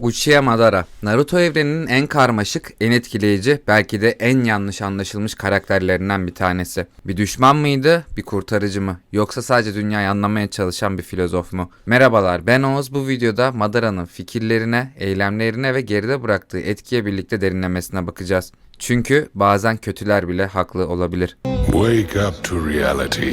Uchiha Madara, Naruto evreninin en karmaşık, en etkileyici, belki de en yanlış anlaşılmış karakterlerinden bir tanesi. Bir düşman mıydı, bir kurtarıcı mı? Yoksa sadece dünyayı anlamaya çalışan bir filozof mu? Merhabalar, ben Oğuz. Bu videoda Madara'nın fikirlerine, eylemlerine ve geride bıraktığı etkiye birlikte derinlemesine bakacağız. Çünkü bazen kötüler bile haklı olabilir. Wake up to reality.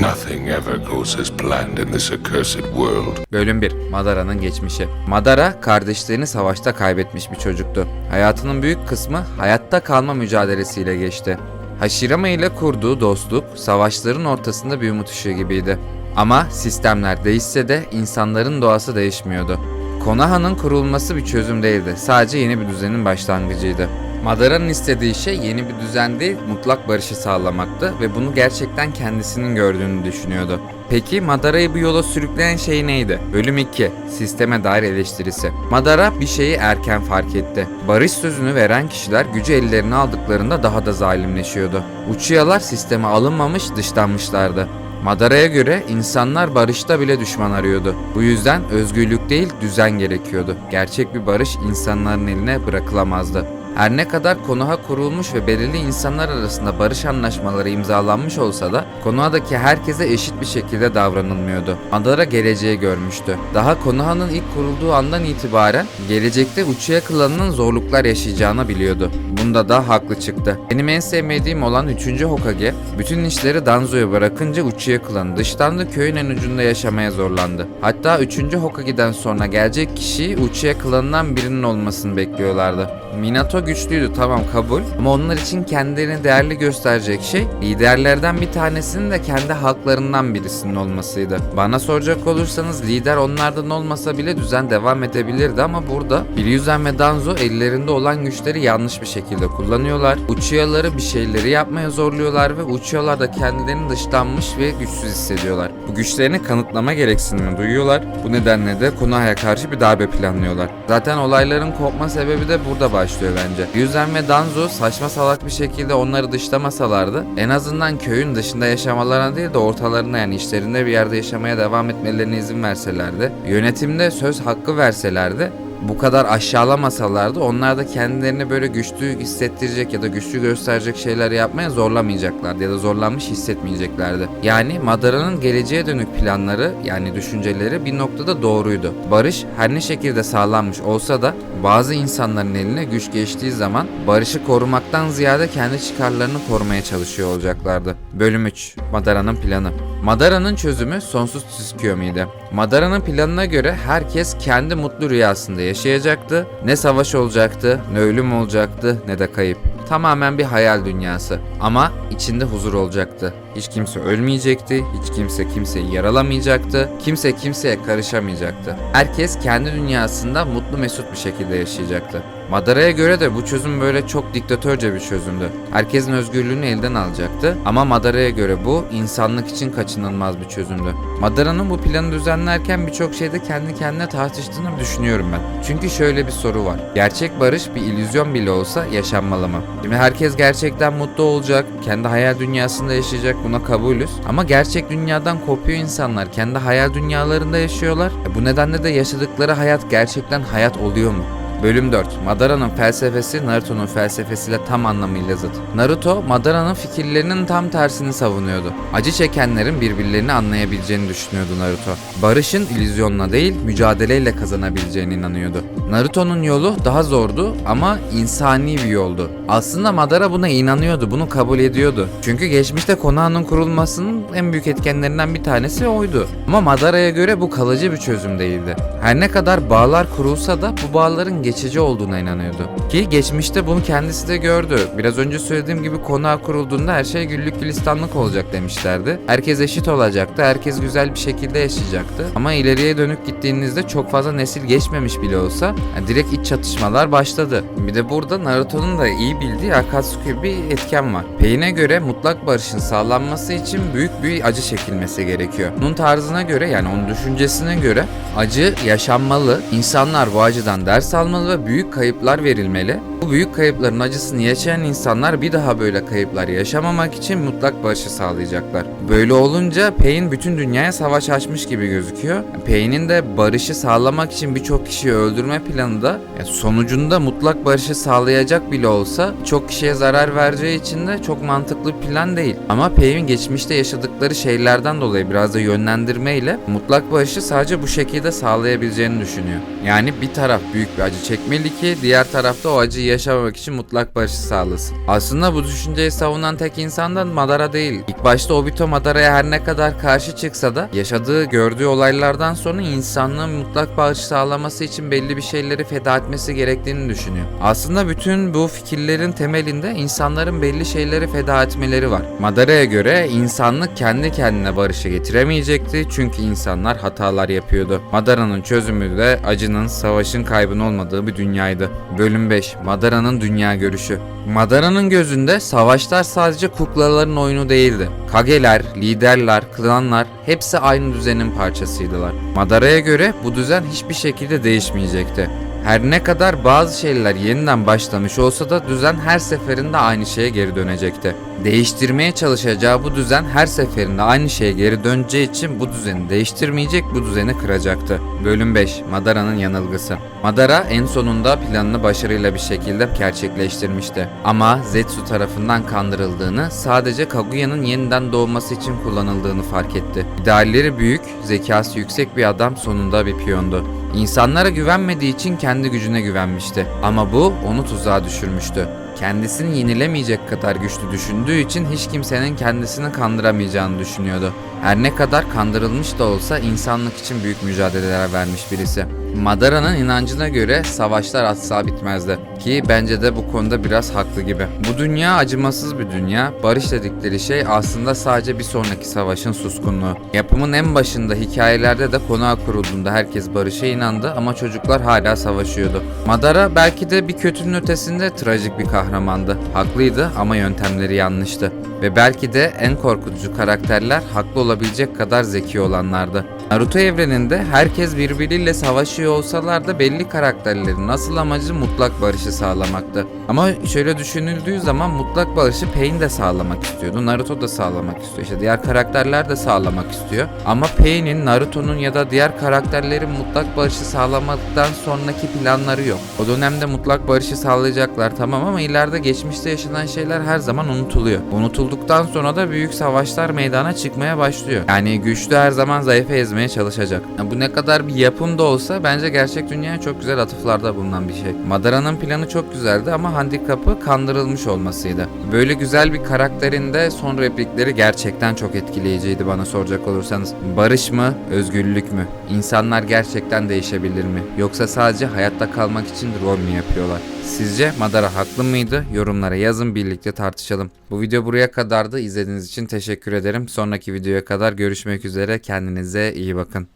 Nothing ever goes as planned in this accursed world. Bölüm 1 Madara'nın geçmişi Madara kardeşlerini savaşta kaybetmiş bir çocuktu. Hayatının büyük kısmı hayatta kalma mücadelesiyle geçti. Hashirama ile kurduğu dostluk savaşların ortasında bir umut ışığı gibiydi. Ama sistemler değişse de insanların doğası değişmiyordu. Konoha'nın kurulması bir çözüm değildi. Sadece yeni bir düzenin başlangıcıydı. Madara'nın istediği şey yeni bir düzen değil, mutlak barışı sağlamaktı ve bunu gerçekten kendisinin gördüğünü düşünüyordu. Peki Madara'yı bu yola sürükleyen şey neydi? Bölüm 2. Sisteme dair eleştirisi. Madara bir şeyi erken fark etti. Barış sözünü veren kişiler gücü ellerine aldıklarında daha da zalimleşiyordu. Uchiha'lar sisteme alınmamış, dışlanmışlardı. Madara'ya göre insanlar barışta bile düşman arıyordu. Bu yüzden özgürlük değil düzen gerekiyordu. Gerçek bir barış insanların eline bırakılamazdı. Her ne kadar Konoha kurulmuş ve belirli insanlar arasında barış anlaşmaları imzalanmış olsa da Konoha'daki herkese eşit bir şekilde davranılmıyordu. Madara geleceği görmüştü. Daha Konoha'nın ilk kurulduğu andan itibaren gelecekte Uchiha klanının zorluklar yaşayacağını biliyordu. Bunda da haklı çıktı. Benim en sevmediğim olan 3. Hokage, bütün işleri Danzo'ya bırakınca Uchiha klanı dışlandı köyün en ucunda yaşamaya zorlandı. Hatta 3. Hokage'den sonra gelecek kişi Uchiha klanından birinin olmasını bekliyorlardı. Minato güçlüydü tamam kabul ama onlar için kendilerini değerli gösterecek şey liderlerden bir tanesinin de kendi halklarından birisinin olmasıydı. Bana soracak olursanız lider onlardan olmasa bile düzen devam edebilirdi ama burada Biryuzen ve Danzo ellerinde olan güçleri yanlış bir şekilde kullanıyorlar. Uchiha'ları bir şeyleri yapmaya zorluyorlar ve Uchiha'lar da kendilerini dışlanmış ve güçsüz hissediyorlar. Bu güçlerini kanıtlama gereksinimi duyuyorlar. Bu nedenle de Konoha'ya karşı bir darbe planlıyorlar. Zaten olayların kopma sebebi de burada başlıyor bence. Yüzen ve Danzo saçma salak bir şekilde onları dışlamasalardı en azından köyün dışında yaşamalarına değil de ortalarında yani işlerinde bir yerde yaşamaya devam etmelerine izin verselerdi. Yönetimde söz hakkı verselerdi bu kadar aşağılamasalardı onlar da kendilerini böyle güçlü hissettirecek ya da güçlü gösterecek şeyler yapmaya zorlamayacaklardı ya da zorlanmış hissetmeyeceklerdi. Yani Madara'nın geleceğe dönük planları yani düşünceleri bir noktada doğruydu. Barış her ne şekilde sağlanmış olsa da bazı insanların eline güç geçtiği zaman barışı korumaktan ziyade kendi çıkarlarını korumaya çalışıyor olacaklardı. Bölüm 3 Madara'nın planı Madara'nın çözümü sonsuz Tsukuyomi'ydi. Madara'nın planına göre herkes kendi mutlu rüyasında yaşayacaktı. Ne savaş olacaktı, ne ölüm olacaktı, ne de kayıp. Tamamen bir hayal dünyası. Ama içinde huzur olacaktı. Hiç kimse ölmeyecekti, hiç kimse kimseyi yaralamayacaktı, kimse kimseye karışamayacaktı. Herkes kendi dünyasında mutlu mesut bir şekilde yaşayacaktı. Madara'ya göre de bu çözüm böyle çok diktatörce bir çözümdü. Herkesin özgürlüğünü elden alacaktı ama Madara'ya göre bu insanlık için kaçınılmaz bir çözümdü. Madara'nın bu planı düzenlerken birçok şeyde kendi kendine tartıştığını düşünüyorum ben. Çünkü şöyle bir soru var. Gerçek barış bir illüzyon bile olsa yaşanmalı mı? Şimdi herkes gerçekten mutlu olacak, kendi hayal dünyasında yaşayacak buna kabulüz. Ama gerçek dünyadan kopuyor insanlar. Kendi hayal dünyalarında yaşıyorlar. E bu nedenle de yaşadıkları hayat gerçekten hayat oluyor mu? Bölüm 4. Madara'nın felsefesi Naruto'nun felsefesiyle tam anlamıyla zıt. Naruto, Madara'nın fikirlerinin tam tersini savunuyordu. Acı çekenlerin birbirlerini anlayabileceğini düşünüyordu Naruto. Barışın illüzyonla değil, mücadeleyle kazanabileceğine inanıyordu. Naruto'nun yolu daha zordu ama insani bir yoldu. Aslında Madara buna inanıyordu, bunu kabul ediyordu. Çünkü geçmişte Konoha'nın kurulmasının en büyük etkenlerinden bir tanesi oydu. Ama Madara'ya göre bu kalıcı bir çözüm değildi. Her ne kadar bağlar kurulsa da bu bağların geçici olduğuna inanıyordu. Ki geçmişte bunu kendisi de gördü. Biraz önce söylediğim gibi konağa kurulduğunda her şey güllük gülistanlık olacak demişlerdi. Herkes eşit olacaktı, herkes güzel bir şekilde yaşayacaktı. Ama ileriye dönük gittiğinizde çok fazla nesil geçmemiş bile olsa yani direkt iç çatışmalar başladı. Bir de burada Naruto'nun da iyi bildiği Akatsuki bir etken var. Peyine göre mutlak barışın sağlanması için büyük bir acı çekilmesi gerekiyor. Onun tarzına göre yani onun düşüncesine göre acı yaşanmalı. İnsanlar bu acıdan ders almalı ve büyük kayıplar verilmeli. Bu büyük kayıpların acısını yaşayan insanlar bir daha böyle kayıplar yaşamamak için mutlak barışı sağlayacaklar. Böyle olunca Payne bütün dünyaya savaş açmış gibi gözüküyor. Payne'in de barışı sağlamak için birçok kişiyi öldürme planı da yani sonucunda mutlak barışı sağlayacak bile olsa çok kişiye zarar vereceği için de çok mantıklı bir plan değil. Ama Payne'in geçmişte yaşadıkları şeylerden dolayı biraz da yönlendirmeyle mutlak barışı sadece bu şekilde sağlayabileceğini düşünüyor. Yani bir taraf büyük bir acı çekmeli ki diğer tarafta o acıyı yaşamamak için mutlak barışı sağlasın. Aslında bu düşünceyi savunan tek insan da Madara değil. İlk başta Obito Madara'ya her ne kadar karşı çıksa da yaşadığı, gördüğü olaylardan sonra insanlığın mutlak barış sağlaması için belli bir şeyleri feda etmesi gerektiğini düşünüyor. Aslında bütün bu fikirlerin temelinde insanların belli şeyleri feda etmeleri var. Madara'ya göre insanlık kendi kendine barışı getiremeyecekti çünkü insanlar hatalar yapıyordu. Madara'nın çözümü de acının, savaşın kaybın olmadığı bir dünyaydı. Bölüm 5 Madara'nın dünya görüşü Madara'nın gözünde savaşlar sadece kuklaların oyunu değildi. Kageler, liderler, klanlar hepsi aynı düzenin parçasıydılar. Madara'ya göre bu düzen hiçbir şekilde değişmeyecekti. Her ne kadar bazı şeyler yeniden başlamış olsa da düzen her seferinde aynı şeye geri dönecekti. Değiştirmeye çalışacağı bu düzen her seferinde aynı şeye geri döneceği için bu düzeni değiştirmeyecek, bu düzeni kıracaktı. Bölüm 5 Madara'nın yanılgısı Madara en sonunda planını başarıyla bir şekilde gerçekleştirmişti. Ama Zetsu tarafından kandırıldığını, sadece Kaguya'nın yeniden doğması için kullanıldığını fark etti. İdealleri büyük, zekası yüksek bir adam sonunda bir piyondu. İnsanlara güvenmediği için kendi gücüne güvenmişti. Ama bu onu tuzağa düşürmüştü. Kendisini yenilemeyecek kadar güçlü düşündüğü için hiç kimsenin kendisini kandıramayacağını düşünüyordu. Her ne kadar kandırılmış da olsa insanlık için büyük mücadeleler vermiş birisi. Madara'nın inancına göre savaşlar asla bitmezdi. Ki bence de bu konuda biraz haklı gibi. Bu dünya acımasız bir dünya. Barış dedikleri şey aslında sadece bir sonraki savaşın suskunluğu. Yapımın en başında hikayelerde de konağa kurulduğunda herkes barışa inandı ama çocuklar hala savaşıyordu. Madara belki de bir kötünün ötesinde trajik bir kahramandı. Haklıydı ama yöntemleri yanlıştı. Ve belki de en korkutucu karakterler haklı olabilecek kadar zeki olanlardı. Naruto evreninde herkes birbiriyle savaşıyor olsalar da belli karakterlerin asıl amacı mutlak barışı sağlamaktı. Ama şöyle düşünüldüğü zaman mutlak barışı Pain de sağlamak istiyordu. Naruto da sağlamak istiyor. İşte diğer karakterler de sağlamak istiyor. Ama Pain'in, Naruto'nun ya da diğer karakterlerin mutlak barışı sağlamaktan sonraki planları yok. O dönemde mutlak barışı sağlayacaklar tamam ama ileride geçmişte yaşanan şeyler her zaman unutuluyor. Unutulduktan sonra da büyük savaşlar meydana çıkmaya başlıyor. Yani güçlü her zaman zayıfı ezmeye çalışacak. Ya bu ne kadar bir yapım da olsa bence gerçek dünyaya çok güzel atıflarda bulunan bir şey. Madara'nın planı çok güzeldi ama handikapı kandırılmış olmasıydı. Böyle güzel bir karakterin de son replikleri gerçekten çok etkileyiciydi bana soracak olursanız. Barış mı, özgürlük mü? İnsanlar gerçekten değişebilir mi? Yoksa sadece hayatta kalmak için rol mü yapıyorlar? Sizce Madara haklı mıydı? Yorumlara yazın birlikte tartışalım. Bu video buraya kadardı. İzlediğiniz için teşekkür ederim. Sonraki videoya kadar görüşmek üzere. Kendinize iyi bakın.